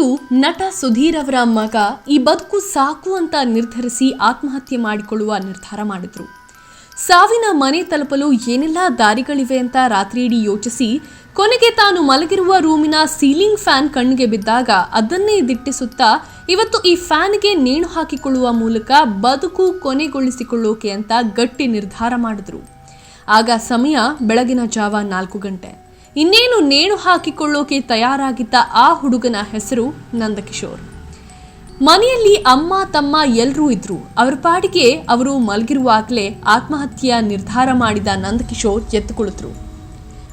ಅವತ್ತು ನಟ ಸುಧೀರ್ ಅವರ ಮಗ ಈ ಬದುಕು ಸಾಕು ಅಂತ ನಿರ್ಧರಿಸಿ ಆತ್ಮಹತ್ಯೆ ಮಾಡಿಕೊಳ್ಳುವ ನಿರ್ಧಾರ ಮಾಡಿದ್ರು. ಸಾವಿನ ಮನೆ ತಲುಪಲು ಏನೆಲ್ಲ ದಾರಿಗಳಿವೆ ಅಂತ ರಾತ್ರಿ ಇಡೀ ಯೋಚಿಸಿ ಕೊನೆಗೆ ತಾನು ಮಲಗಿರುವ ರೂಮಿನ ಸೀಲಿಂಗ್ ಫ್ಯಾನ್ ಕಣ್ಣಿಗೆ ಬಿದ್ದಾಗ ಅದನ್ನೇ ದಿಟ್ಟಿಸುತ್ತಾ ಇವತ್ತು ಈ ಫ್ಯಾನ್ಗೆ ನೇಣು ಹಾಕಿಕೊಳ್ಳುವ ಮೂಲಕ ಬದುಕು ಕೊನೆಗೊಳಿಸಿಕೊಳ್ಳೋಕೆ ಅಂತ ಗಟ್ಟಿ ನಿರ್ಧಾರ ಮಾಡಿದ್ರು. ಆಗ ಸಮಯ ಬೆಳಗಿನ ಜಾವ ನಾಲ್ಕು ಗಂಟೆ. ಇನ್ನೇನು ನೇಣು ಹಾಕಿಕೊಳ್ಳೋಕೆ ತಯಾರಾಗಿದ್ದ ಆ ಹುಡುಗನ ಹೆಸರು ನಂದಕಿಶೋರ್. ಮನೆಯಲ್ಲಿ ಅಮ್ಮ, ತಮ್ಮ ಎಲ್ಲರೂ ಇದ್ರು. ಅವರ ಪಾಡಿಗೆ ಅವರು ಮಲಗಿರುವಾಗಲೇ ಆತ್ಮಹತ್ಯೆಯ ನಿರ್ಧಾರ ಮಾಡಿದ ನಂದಕಿಶೋರ್ ಎತ್ತುಕೊಳ್ಳುತ್ತರು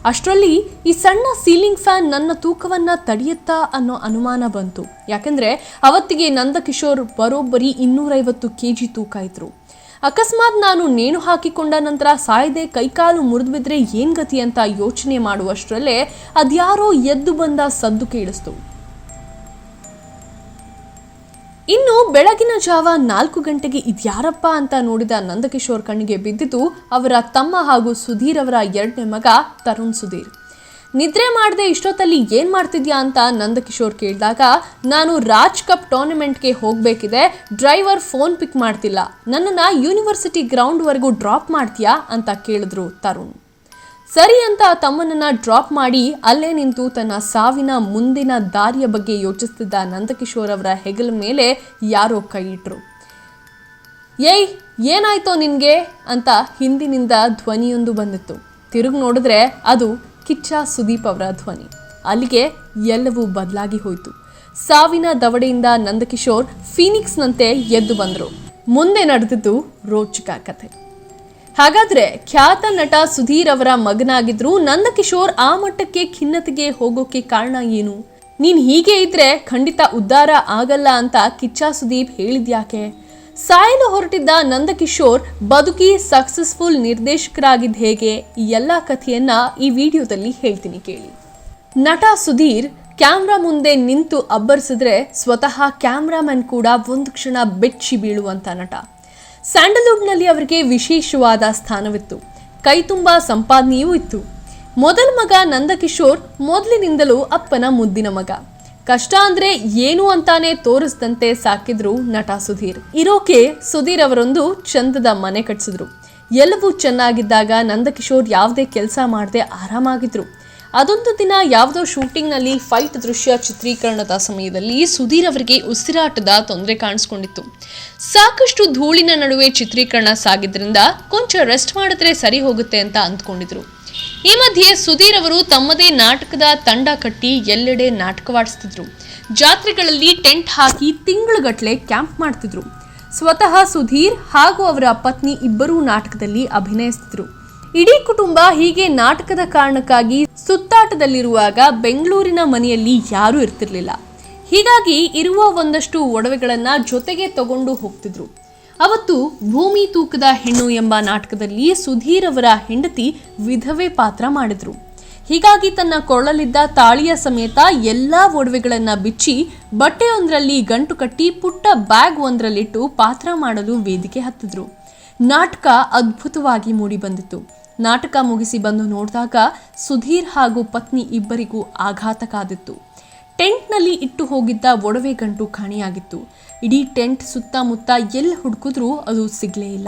ಅಷ್ಟರಲ್ಲಿ ಈ ಸಣ್ಣ ಸೀಲಿಂಗ್ ಫ್ಯಾನ್ ನನ್ನ ತೂಕವನ್ನ ತಡೆಯುತ್ತಾ ಅನ್ನೋ ಅನುಮಾನ ಬಂತು. ಯಾಕಂದ್ರೆ ಅವತ್ತಿಗೆ ನಂದಕಿಶೋರ್ ಬರೋಬ್ಬರಿ ಇನ್ನೂರೈವತ್ತು ಕೆ ಜಿ ತೂಕ ಇದ್ರು. ಅಕಸ್ಮಾತ್ ನಾನು ನೇಣು ಹಾಕಿಕೊಂಡ ನಂತರ ಸಾಯದೆ ಕೈಕಾಲು ಮುರಿದು ಬಿದ್ರೆ ಏನ್ ಗತಿ ಅಂತ ಯೋಚನೆ ಮಾಡುವಷ್ಟರಲ್ಲೇ ಅದ್ಯಾರೋ ಎದ್ದು ಬಂದ ಸದ್ದು ಕೇಳಿಸ್ತು. ಇನ್ನು ಬೆಳಗಿನ ಜಾವ ನಾಲ್ಕು ಗಂಟೆಗೆ ಇದ್ಯಾರಪ್ಪ ಅಂತ ನೋಡಿದ ನಂದಕಿಶೋರ್ ಕಣ್ಣಿಗೆ ಬಿದ್ದಿತು ಅವರ ತಮ್ಮ ಹಾಗೂ ಸುಧೀರ್ ಅವರ ಎರಡನೇ ಮಗ ತರುಣ್ ಸುಧೀರ್. ನಿದ್ರೆ ಮಾಡದೆ ಇಷ್ಟೊತ್ತಲ್ಲಿ ಏನು ಮಾಡ್ತಿದ್ಯಾ ಅಂತ ನಂದಕಿಶೋರ್ ಕೇಳಿದಾಗ, ನಾನು ರಾಜ್ ಕಪ್ ಟೂರ್ನಮೆಂಟ್ಗೆ ಹೋಗಬೇಕಿದೆ, ಡ್ರೈವರ್ ಫೋನ್ ಪಿಕ್ ಮಾಡ್ತಿಲ್ಲ. ನನ್ನನ್ನ ಯೂನಿವರ್ಸಿಟಿ ಗ್ರೌಂಡ್ವರೆಗೂ ಡ್ರಾಪ್ ಮಾಡ್ತೀಯಾ? ಅಂತ ಕೇಳಿದ್ರು ತರುಣ್. ಸರಿ ಅಂತ ತಮ್ಮನನ್ನ ಡ್ರಾಪ್ ಮಾಡಿ, ಅಲ್ಲೇ ನಿಂತು ತನ್ನ ಸಾವಿನ ಮುಂದಿನ ದಾರಿಯ ಬಗ್ಗೆ ಯೋಚಿಸ್ತಿದ್ದ ನಂದಕಿಶೋರ್ ಅವರ ಹೆಗಲ ಮೇಲೆ ಯಾರೋ ಕೈ ಇಟ್ರು. ಏಯ್, ಏನಾಯ್ತೋ ನಿನಗೆ? ಅಂತ ಹಿಂದಿನಿಂದ ಧ್ವನಿಯೊಂದು ಬಂದಿತ್ತು. ತಿರುಗಿ ನೋಡಿದ್ರೆ ಅದು ಕಿಚ್ಚ ಸುದೀಪ್ ಅವರ ಧ್ವನಿ. ಅಲ್ಲಿಗೆ ಎಲ್ಲವೂ ಬದಲಾಗಿ ಹೋಯಿತು. ಸಾವಿನ ದವಡೆಯಿಂದ ನಂದಕಿಶೋರ್ ಫೀನಿಕ್ಸ್ನಂತೆ ಎದ್ದು ಬಂದರು. ಮುಂದೆ ನಡೆದಿದ್ದು ರೋಚಕ ಕಥೆ. ಹಾಗಾದ್ರೆ ಖ್ಯಾತ ನಟ ಸುಧೀರ್ ಅವರ ಮಗನಾಗಿದ್ರು ನಂದಕಿಶೋರ್ ಆ ಮಟ್ಟಕ್ಕೆ ಖಿನ್ನತೆಗೆ ಹೋಗೋಕೆ ಕಾರಣ ಏನು? ನೀನ್ ಹೀಗೆ ಇದ್ರೆ ಖಂಡಿತ ಉದ್ಧಾರ ಆಗಲ್ಲ ಅಂತ ಕಿಚ್ಚ ಸುದೀಪ್ ಹೇಳಿದ್ಯಾಕೆ? ಸಾಯಲು ಹೊರಟಿದ್ದ ನಂದಕಿಶೋರ್ ಬದುಕಿ ಸಕ್ಸಸ್ಫುಲ್ ನಿರ್ದೇಶಕರಾಗಿದ್ದ ಹೇಗೆ ಈ ಎಲ್ಲ ಕಥೆಯನ್ನ ಈ ವಿಡಿಯೋದಲ್ಲಿ ಹೇಳ್ತೀನಿ ಕೇಳಿ. ನಟ ಸುಧೀರ್ ಕ್ಯಾಮ್ರಾ ಮುಂದೆ ನಿಂತು ಅಬ್ಬರಿಸಿದ್ರೆ ಸ್ವತಃ ಕ್ಯಾಮ್ರಾಮನ್ ಕೂಡ ಒಂದು ಕ್ಷಣ ಬೆಚ್ಚಿ ಬೀಳುವಂಥ ನಟ. ಸ್ಯಾಂಡಲ್ವುಡ್ನಲ್ಲಿ ಅವರಿಗೆ ವಿಶೇಷವಾದ ಸ್ಥಾನವಿತ್ತು. ಕೈ ತುಂಬ ಸಂಪಾದನೆಯೂ ಇತ್ತು. ಮೊದಲ ಮಗ ನಂದಕಿಶೋರ್ ಮೊದಲಿನಿಂದಲೂ ಅಪ್ಪನ ಮುದ್ದಿನ ಮಗ. ಕಷ್ಟ ಅಂದ್ರೆ ಏನು ಅಂತಾನೆ ತೋರಿಸ್ದಂತೆ ಸಾಕಿದ್ರು ನಟ ಸುಧೀರ್. ಇರೋಕೆ ಸುಧೀರ್ ಅವರೊಂದು ಚಂದದ ಮನೆ ಕಟ್ಸಿದ್ರು. ಎಲ್ಲವೂ ಚೆನ್ನಾಗಿದ್ದಾಗ ನಂದಕಿಶೋರ್ ಯಾವುದೇ ಕೆಲಸ ಮಾಡದೆ ಆರಾಮಾಗಿದ್ರು. ಅದೊಂದು ದಿನ ಯಾವುದೋ ಶೂಟಿಂಗ್ನಲ್ಲಿ ಫೈಟ್ ದೃಶ್ಯ ಚಿತ್ರೀಕರಣದ ಸಮಯದಲ್ಲಿ ಸುಧೀರ್ ಅವರಿಗೆ ಉಸಿರಾಟದ ತೊಂದರೆ ಕಾಣಿಸ್ಕೊಂಡಿತ್ತು. ಸಾಕಷ್ಟು ಧೂಳಿನ ನಡುವೆ ಚಿತ್ರೀಕರಣ ಸಾಗಿದ್ರಿಂದ ಕೊಂಚ ರೆಸ್ಟ್ ಮಾಡಿದ್ರೆ ಸರಿ ಹೋಗುತ್ತೆ ಅಂತ ಅಂದ್ಕೊಂಡಿದ್ರು. ಈ ಮಧ್ಯೆ ಸುಧೀರ್ ಅವರು ತಮ್ಮದೇ ನಾಟಕದ ತಂಡ ಕಟ್ಟಿ ಎಲ್ಲೆಡೆ ನಾಟಕವಾಡಿಸ್ತಿದ್ರು. ಜಾತ್ರೆಗಳಲ್ಲಿ ಟೆಂಟ್ ಹಾಕಿ ತಿಂಗಳುಗಟ್ಟಲೆ ಕ್ಯಾಂಪ್ ಮಾಡ್ತಿದ್ರು. ಸ್ವತಃ ಸುಧೀರ್ ಹಾಗೂ ಅವರ ಪತ್ನಿ ಇಬ್ಬರೂ ನಾಟಕದಲ್ಲಿ ಅಭಿನಯಿಸ್ತಿದ್ರು. ಇಡೀ ಕುಟುಂಬ ಹೀಗೆ ನಾಟಕದ ಕಾರಣಕ್ಕಾಗಿ ಸುತ್ತಾಟದಲ್ಲಿರುವಾಗ ಬೆಂಗಳೂರಿನ ಮನೆಯಲ್ಲಿ ಯಾರೂ ಇರ್ತಿರ್ಲಿಲ್ಲ. ಹೀಗಾಗಿ ಇರುವ ಒಂದಷ್ಟು ಒಡವೆಗಳನ್ನ ಜೊತೆಗೆ ತಗೊಂಡು ಹೋಗ್ತಿದ್ರು. ಅವತ್ತು ಭೂಮಿ ತೂಕದ ಹೆಣ್ಣು ಎಂಬ ನಾಟಕದಲ್ಲಿ ಸುಧೀರ್ ಅವರ ಹೆಂಡತಿ ವಿಧವೆ ಪಾತ್ರ ಮಾಡಿದ್ರು. ಹೀಗಾಗಿ ತನ್ನ ಕೊಳ್ಳಲಿದ್ದ ತಾಳಿಯ ಸಮೇತ ಎಲ್ಲಾ ಒಡವೆಗಳನ್ನು ಬಿಚ್ಚಿ ಬಟ್ಟೆಯೊಂದರಲ್ಲಿ ಗಂಟು ಕಟ್ಟಿ ಪುಟ್ಟ ಬ್ಯಾಗ್ ಒಂದರಲ್ಲಿಟ್ಟು ಪಾತ್ರ ಮಾಡಲು ವೇದಿಕೆ ಹತ್ತಿದ್ರು. ನಾಟಕ ಅದ್ಭುತವಾಗಿ ಮೂಡಿಬಂದಿತ್ತು ನಾಟಕ ಮುಗಿಸಿ ಬಂದು ನೋಡಿದಾಗ ಸುಧೀರ್ ಹಾಗೂ ಪತ್ನಿ ಇಬ್ಬರಿಗೂ ಆಘಾತ ಕಾದಿತ್ತು ಟೆಂಟ್ನಲ್ಲಿ ಇಟ್ಟು ಹೋಗಿದ್ದ ಒಡವೆ ಗಂಟು ಕಾಣೆಯಾಗಿತ್ತು. ಇಡೀ ಟೆಂಟ್ ಸುತ್ತಮುತ್ತ ಎಲ್ಲಿ ಹುಡುಕಿದ್ರೂ ಅದು ಸಿಗಲೇ ಇಲ್ಲ.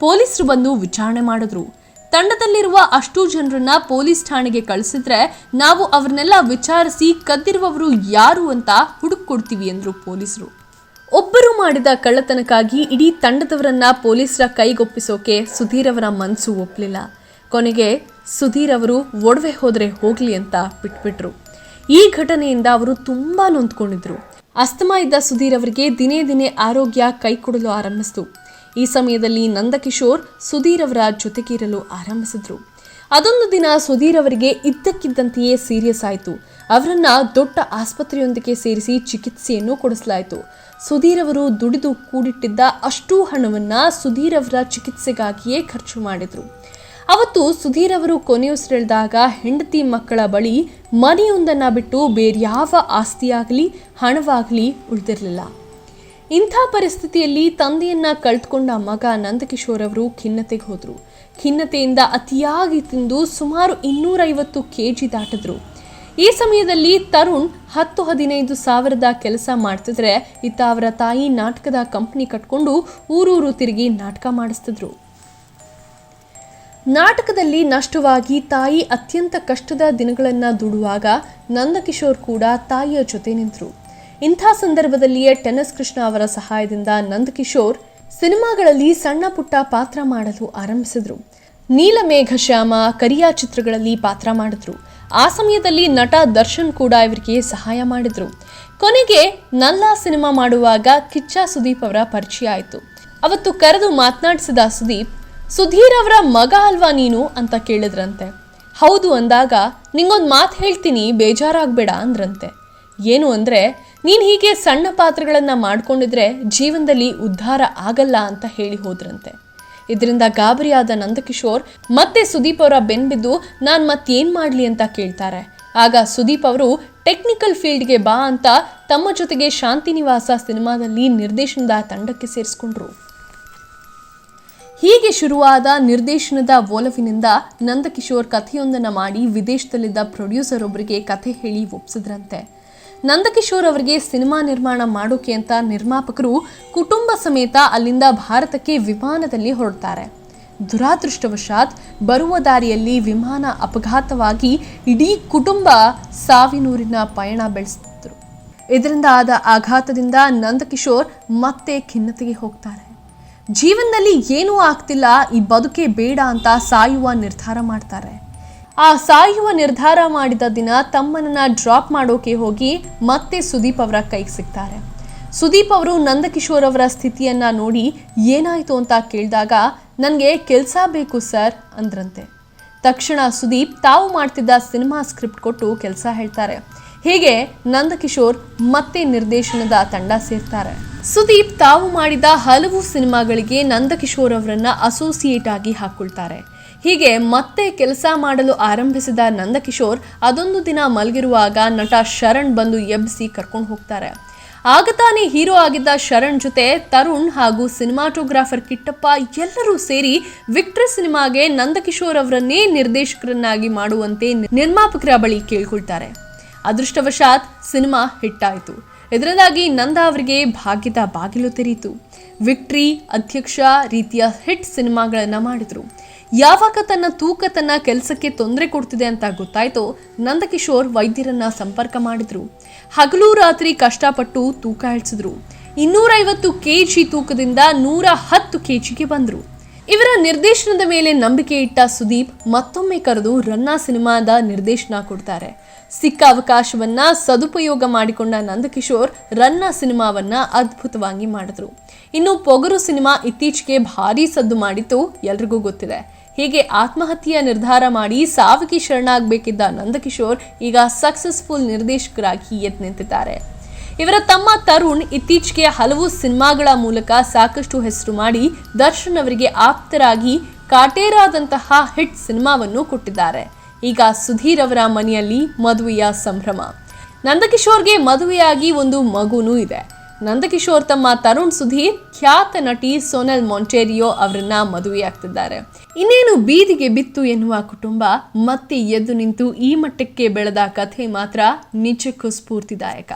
ಪೊಲೀಸರು ಬಂದು ವಿಚಾರಣೆ ಮಾಡಿದ್ರು. ತಂಡದಲ್ಲಿರುವ ಅಷ್ಟು ಜನರನ್ನ ಪೊಲೀಸ್ ಠಾಣೆಗೆ ಕಳಿಸಿದ್ರೆ ನಾವು ಅವ್ರನ್ನೆಲ್ಲ ವಿಚಾರಿಸಿ ಕದ್ದಿರುವವರು ಯಾರು ಅಂತ ಹುಡುಕೊಡ್ತೀವಿ ಎಂದರು ಪೊಲೀಸರು. ಒಬ್ಬರು ಮಾಡಿದ ಕಳ್ಳತನಕ್ಕಾಗಿ ಇಡೀ ತಂಡದವರನ್ನ ಪೊಲೀಸರ ಕೈಗೊಪ್ಪಿಸೋಕೆ ಸುಧೀರ್ ಅವರ ಮನಸ್ಸು ಒಪ್ಪಲಿಲ್ಲ ಕೊನೆಗೆ ಸುಧೀರ್ ಅವರು ಒಡವೆ ಹೋದರೆ ಹೋಗ್ಲಿ ಅಂತ ಬಿಟ್ಬಿಟ್ರು. ಈ ಘಟನೆಯಿಂದ ಅವರು ತುಂಬ ನೊಂದ್ಕೊಂಡಿದ್ರು. ಅಸ್ತಮಾ ಇದ್ದ ಸುಧೀರ್ ಅವರಿಗೆ ದಿನೇ ದಿನೇ ಆರೋಗ್ಯ ಕೈಕೊಡಲು ಆರಂಭಿಸಿತು. ಈ ಸಮಯದಲ್ಲಿ ನಂದಕಿಶೋರ್ ಸುಧೀರ್ ಅವರ ಜೊತೆಗಿರಲು ಆರಂಭಿಸಿದ್ರು. ಅದೊಂದು ದಿನ ಸುಧೀರ್ ಅವರಿಗೆ ಇದ್ದಕ್ಕಿದ್ದಂತೆಯೇ ಸೀರಿಯಸ್ ಆಯಿತು. ಅವರನ್ನ ದೊಡ್ಡ ಆಸ್ಪತ್ರೆಯೊಂದಕ್ಕೆ ಸೇರಿಸಿ ಚಿಕಿತ್ಸೆಯನ್ನು ಕೊಡಿಸಲಾಯಿತು. ಸುಧೀರ್ ಅವರು ದುಡಿದು ಕೂಡಿಟ್ಟಿದ್ದ ಅಷ್ಟೂ ಹಣವನ್ನ ಸುಧೀರ್ ಅವರ ಚಿಕಿತ್ಸೆಗಾಗಿಯೇ ಖರ್ಚು ಮಾಡಿದ್ರು. ಅವತ್ತು ಸುಧೀರ್ ಅವರು ಕೊನೆಯುಸಿರೆಳೆದಾಗ ಹೆಂಡತಿ ಮಕ್ಕಳ ಬಳಿ ಮನೆಯೊಂದನ್ನ ಬಿಟ್ಟು ಬೇರ್ಯಾವ ಆಸ್ತಿಯಾಗಲಿ, ಹಣವಾಗಲಿ ಉಳಿದಿರಲಿಲ್ಲ. ಇಂಥ ಪರಿಸ್ಥಿತಿಯಲ್ಲಿ ತಂದೆಯನ್ನ ಕಳೆದುಕೊಂಡ ಮಗ ನಂದಕಿಶೋರ್ ಅವರು ಖಿನ್ನತೆಗೆ ಹೋದರು. ಖಿನ್ನತೆಯಿಂದ ಅತಿಯಾಗಿ ತಿಂದು ಸುಮಾರು ಇನ್ನೂರೈವತ್ತು ಕೆ ಜಿ ದಾಟಿದ್ರು. ಈ ಸಮಯದಲ್ಲಿ ತರುಣ್ ಹತ್ತು ಹದಿನೈದು ಸಾವಿರದ ಕೆಲಸ ಮಾಡ್ತಿದ್ರೆ, ಇತ್ತ ಅವರ ತಾಯಿ ನಾಟಕದ ಕಂಪ್ನಿ ಕಟ್ಕೊಂಡು ಊರೂರು ತಿರುಗಿ ನಾಟಕ ಮಾಡಿಸ್ತಿದ್ರು. ನಾಟಕದಲ್ಲಿ ನಷ್ಟವಾಗಿ ತಾಯಿ ಅತ್ಯಂತ ಕಷ್ಟದ ದಿನಗಳನ್ನು ದುಡುವಾಗ ನಂದಕಿಶೋರ್ ಕೂಡ ತಾಯಿಯ ಜೊತೆ ನಿಂತರು. ಇಂಥ ಸಂದರ್ಭದಲ್ಲಿಯೇ ಟೆನ್ನಿಸ್ ಕೃಷ್ಣ ಅವರ ಸಹಾಯದಿಂದ ನಂದಕಿಶೋರ್ ಸಿನಿಮಾಗಳಲ್ಲಿ ಸಣ್ಣ ಪುಟ್ಟ ಪಾತ್ರ ಮಾಡಲು ಆರಂಭಿಸಿದ್ರು. ನೀಲಮೇಘ ಶ್ಯಾಮ ಕರಿಯಾ ಚಿತ್ರಗಳಲ್ಲಿ ಪಾತ್ರ ಮಾಡಿದ್ರು. ಆ ಸಮಯದಲ್ಲಿ ನಟ ದರ್ಶನ್ ಕೂಡ ಇವರಿಗೆ ಸಹಾಯ ಮಾಡಿದ್ರು. ಕೊನೆಗೆ ನಲ್ಲ ಸಿನಿಮಾ ಮಾಡುವಾಗ ಕಿಚ್ಚ ಸುದೀಪ್ ಅವರ ಪರಿಚಯ ಆಯಿತು. ಅವತ್ತು ಕರೆದು ಮಾತನಾಡಿಸಿದ ಸುದೀಪ್ ಸುಧೀರ್ ಅವರ ಮಗ ಅಲ್ವಾ ನೀನು ಅಂತ ಕೇಳಿದ್ರಂತೆ. ಹೌದು ಅಂದಾಗ ನಿಂಗೊಂದು ಮಾತು ಹೇಳ್ತೀನಿ ಬೇಜಾರಾಗಬೇಡ ಅಂದ್ರಂತೆ. ಏನು ಅಂದರೆ, ನೀನು ಹೀಗೆ ಸಣ್ಣ ಪಾತ್ರಗಳನ್ನು ಮಾಡ್ಕೊಂಡಿದ್ರೆ ಜೀವನದಲ್ಲಿ ಉದ್ಧಾರ ಆಗಲ್ಲ ಅಂತ ಹೇಳಿ ಹೋದ್ರಂತೆ. ಇದರಿಂದ ಗಾಬರಿಯಾದ ನಂದಕಿಶೋರ್ ಮತ್ತೆ ಸುದೀಪ್ ಅವರ ಬೆನ್ಬಿದ್ದು ನಾನು ಮತ್ತೇನು ಮಾಡಲಿ ಅಂತ ಕೇಳ್ತಾರೆ. ಆಗ ಸುದೀಪ್ ಅವರು, ಟೆಕ್ನಿಕಲ್ ಫೀಲ್ಡ್ಗೆ ಬಾ ಅಂತ ತಮ್ಮ ಜೊತೆಗೆ ಶಾಂತಿನಿವಾಸ ಸಿನಿಮಾದಲ್ಲಿ ನಿರ್ದೇಶನದ ತಂಡಕ್ಕೆ ಸೇರಿಸ್ಕೊಂಡ್ರು. ಹೀಗೆ ಶುರುವಾದ ನಿರ್ದೇಶನದ ಒಲವಿನಿಂದ ನಂದಕಿಶೋರ್ ಕಥೆಯೊಂದನ್ನು ಮಾಡಿ ವಿದೇಶದಲ್ಲಿದ್ದ ಪ್ರೊಡ್ಯೂಸರ್ ಒಬ್ಬರಿಗೆ ಕಥೆ ಹೇಳಿ ಒಪ್ಸಿದ್ರಂತೆ. ನಂದಕಿಶೋರ್ ಅವರಿಗೆ ಸಿನಿಮಾ ನಿರ್ಮಾಣ ಮಾಡೋಕೆ ಅಂತ ನಿರ್ಮಾಪಕರು ಕುಟುಂಬ ಸಮೇತ ಅಲ್ಲಿಂದ ಭಾರತಕ್ಕೆ ವಿಮಾನದಲ್ಲಿ ಹೊರಡ್ತಾರೆ. ದುರಾದೃಷ್ಟವಶಾತ್ ಬರುವ ದಾರಿಯಲ್ಲಿ ವಿಮಾನ ಅಪಘಾತವಾಗಿ ಇಡೀ ಕುಟುಂಬ ಸಾವಿನೂರಿನ ಪಯಣ ಬೆಳೆಸಿದ್ರು. ಇದರಿಂದ ಆದ ಆಘಾತದಿಂದ ನಂದಕಿಶೋರ್ ಮತ್ತೆ ಖಿನ್ನತೆಗೆ ಹೋಗ್ತಾರೆ. ಜೀವನದಲ್ಲಿ ಏನೂ ಆಗ್ತಿಲ್ಲ, ಈ ಬದುಕೆ ಬೇಡ ಅಂತ ಸಾಯುವ ನಿರ್ಧಾರ ಮಾಡ್ತಾರೆ. ಆ ಸಾಯುವ ನಿರ್ಧಾರ ಮಾಡಿದ ದಿನ ತಮ್ಮನನ್ನ ಡ್ರಾಪ್ ಮಾಡೋಕೆ ಹೋಗಿ ಮತ್ತೆ ಸುದೀಪ್ ಅವರ ಕೈಗೆ ಸಿಗ್ತಾರೆ. ಸುದೀಪ್ ಅವರು ನಂದಕಿಶೋರ್ ಅವರ ಸ್ಥಿತಿಯನ್ನ ನೋಡಿ ಏನಾಯ್ತು ಅಂತ ಕೇಳಿದಾಗ, ನನಗೆ ಕೆಲಸ ಬೇಕು ಸರ್ ಅಂದ್ರಂತೆ. ತಕ್ಷಣ ಸುದೀಪ್ ತಾವು ಮಾಡ್ತಿದ್ದ ಸಿನಿಮಾ ಸ್ಕ್ರಿಪ್ಟ್ ಕೊಟ್ಟು ಕೆಲಸ ಹೇಳ್ತಾರೆ. ಹೀಗೆ ನಂದಕಿಶೋರ್ ಮತ್ತೆ ನಿರ್ದೇಶನದ ತಂಡ ಸೇರ್ತಾರೆ. ಸುದೀಪ್ ತಾವು ಮಾಡಿದ ಹಲವು ಸಿನಿಮಾಗಳಿಗೆ ನಂದಕಿಶೋರ್ ಅವರನ್ನ ಅಸೋಸಿಯೇಟ್ ಆಗಿ ಹಾಕೊಳ್ತಾರೆ. ಹೀಗೆ ಮತ್ತೆ ಕೆಲಸ ಮಾಡಲು ಆರಂಭಿಸಿದ ನಂದಕಿಶೋರ್ ಅದೊಂದು ದಿನ ಮಲಗಿರುವಾಗ ನಟ ಶರಣ್ ಬಂದು ಎಬ್ಬಿಸಿ ಕರ್ಕೊಂಡು ಹೋಗ್ತಾರೆ. ಆಗ ತಾನೇ ಹೀರೋ ಆಗಿದ್ದ ಶರಣ್ ಜೊತೆ ತರುಣ್ ಹಾಗೂ ಸಿನಿಮಾಟೋಗ್ರಾಫರ್ ಕಿಟ್ಟಪ್ಪ ಎಲ್ಲರೂ ಸೇರಿ ವಿಕ್ಟರ್ ಸಿನಿಮಾಗೆ ನಂದಕಿಶೋರ್ ಅವರನ್ನೇ ನಿರ್ದೇಶಕರನ್ನಾಗಿ ಮಾಡುವಂತೆ ನಿರ್ಮಾಪಕರ ಬಳಿ ಕೇಳ್ಕೊಳ್ತಾರೆ. ಅದೃಷ್ಟವಶಾತ್ ಸಿನಿಮಾ ಹಿಟ್ಟಾಯಿತು. ಇದರಿಂದಾಗಿ ನಂದ ಅವರಿಗೆ ಭಾಗ್ಯದ ಬಾಗಿಲು ತೆರೆಯಿತು. ವಿಕ್ಟ್ರಿ ಅಧ್ಯಕ್ಷ ರೀತಿಯ ಹಿಟ್ ಸಿನಿಮಾಗಳನ್ನು ಮಾಡಿದ್ರು. ಯಾವಾಗ ತನ್ನ ತೂಕ ತನ್ನ ಕೆಲಸಕ್ಕೆ ತೊಂದರೆ ಕೊಡ್ತಿದೆ ಅಂತ ಗೊತ್ತಾಯ್ತೋ ನಂದಕಿಶೋರ್ ವೈದ್ಯರನ್ನ ಸಂಪರ್ಕ ಮಾಡಿದ್ರು. ಹಗಲು ರಾತ್ರಿ ಕಷ್ಟಪಟ್ಟು ತೂಕ ಇಳಿಸಿದ್ರು. ಇನ್ನೂರೈವತ್ತು ಕೆಜಿ ತೂಕದಿಂದ ನೂರ ಹತ್ತು ಕೆಜಿಗೆ ಬಂದ್ರು. ಇವರ ನಿರ್ದೇಶನದ ಮೇಲೆ ನಂಬಿಕೆ ಇಟ್ಟ ಸುದೀಪ್ ಮತ್ತೊಮ್ಮೆ ಕರೆದು ರನ್ನ ಸಿನಿಮಾದ ನಿರ್ದೇಶನ ಕೊಡ್ತಾರೆ. ಸಿಕ್ಕ ಅವಕಾಶವನ್ನ ಸದುಪಯೋಗ ಮಾಡಿಕೊಂಡ ನಂದಕಿಶೋರ್ ರನ್ನ ಸಿನಿಮಾವನ್ನ ಅದ್ಭುತವಾಗಿ ಮಾಡಿದ್ರು. ಇನ್ನು ಪೊಗರು ಸಿನಿಮಾ ಇತ್ತೀಚೆಗೆ ಭಾರೀ ಸದ್ದು ಮಾಡಿತ್ತು ಎಲ್ರಿಗೂ ಗೊತ್ತಿದೆ. ಹೀಗೆ ಆತ್ಮಹತ್ಯೆಯ ನಿರ್ಧಾರ ಮಾಡಿ ಸಾವಿಗೆ ಶರಣಾಗಬೇಕಿದ್ದ ನಂದಕಿಶೋರ್ ಈಗ ಸಕ್ಸಸ್ಫುಲ್ ನಿರ್ದೇಶಕರಾಗಿ ಎದ್ದು ನಿಂತಿದ್ದಾರೆ ಇವರ ತಮ್ಮ ತರುಣ್ ಇತ್ತೀಚೆಗೆ ಹಲವು ಸಿನಿಮಾಗಳ ಮೂಲಕ ಸಾಕಷ್ಟು ಹೆಸರು ಮಾಡಿ ದರ್ಶನ್ ಅವರಿಗೆ ಆಪ್ತರಾಗಿ ಕಾಟೇರಾದಂತಹ ಹಿಟ್ ಸಿನಿಮಾವನ್ನು ಕೊಟ್ಟಿದ್ದಾರೆ. ಈಗ ಸುಧೀರ್ ಅವರ ಮನೆಯಲ್ಲಿ ಮದುವೆಯ ಸಂಭ್ರಮ. ನಂದಕಿಶೋರ್ಗೆ ಮದುವೆಯಾಗಿ ಒಂದು ಮಗುನೂ ಇದೆ. ನಂದಕಿಶೋರ್ ತಮ್ಮ ತರುಣ್ ಸುಧೀರ್ ಖ್ಯಾತ ನಟಿ ಸೋನಲ್ ಮೊಂಟೇರಿಯೋ ಅವರನ್ನ ಮದುವೆಯಾಗ್ತಿದ್ದಾರೆ. ಇನ್ನೇನು ಬೀದಿಗೆ ಬಿತ್ತು ಎನ್ನುವ ಕುಟುಂಬ ಮತ್ತೆ ಎದ್ದು ನಿಂತು ಈ ಮಟ್ಟಕ್ಕೆ ಬೆಳೆದ ಕಥೆ ಮಾತ್ರ ನಿಜಕ್ಕೂ ಸ್ಫೂರ್ತಿದಾಯಕ.